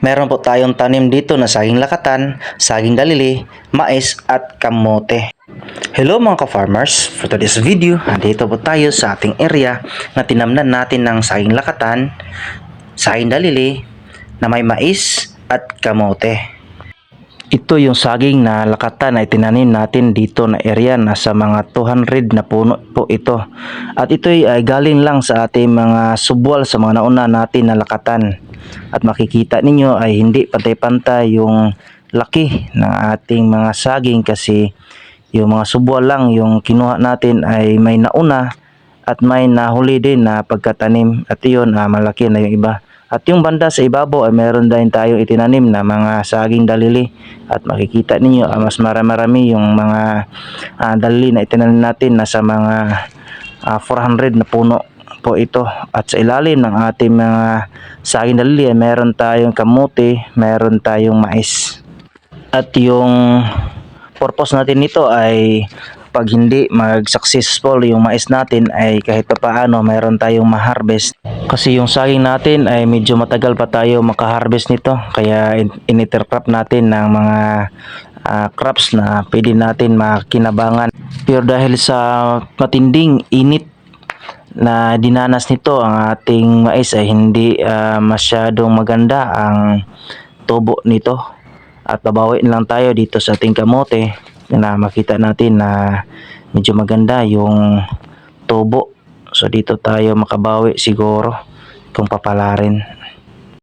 Meron po tayong tanim dito na saging lakatan, saging dalili, mais at kamote. Hello mga ka-farmers! For today's video, dito po tayo sa ating area na tinamnan natin ng saging lakatan, saging dalili, na may mais at kamote. Ito yung saging na lakatan na itinanim natin dito na area. Nasa mga 200 na puno po ito. At ito ay galing lang sa ating mga subwal sa mga nauna natin na lakatan. At makikita ninyo ay hindi pantay-pantay yung laki ng ating mga saging kasi yung mga subwal lang yung kinuha natin ay may nauna at may nahuli din na pagkatanim at yun ah, malaki na yung iba. At yung banda sa ibabaw ay meron din tayong itinanim na mga saging dalili at makikita ninyo ah, mas marami-rami yung mga ah, dalili na itinanim natin nasa mga ah, 400 na puno po ito at sa ilalim ng ating mga saging dalili ay meron tayong kamuti, meron tayong mais. At yung purpose natin nito ay pag hindi mag-successful yung mais natin ay kahit pa paano mayroon tayong ma-harvest. Kasi yung saging natin ay medyo matagal pa tayo maka-harvest nito. Kaya in- in-intercrop natin ng mga ah, crops na pwede natin makinabangan. Pero dahil sa matinding init na dinanas nito ang ating mais ay hindi ah, masyadong maganda ang tubo nito at babawi lang tayo dito sa ating kamote na makita natin na medyo maganda yung tubo. So dito tayo makabawi siguro kung papalarin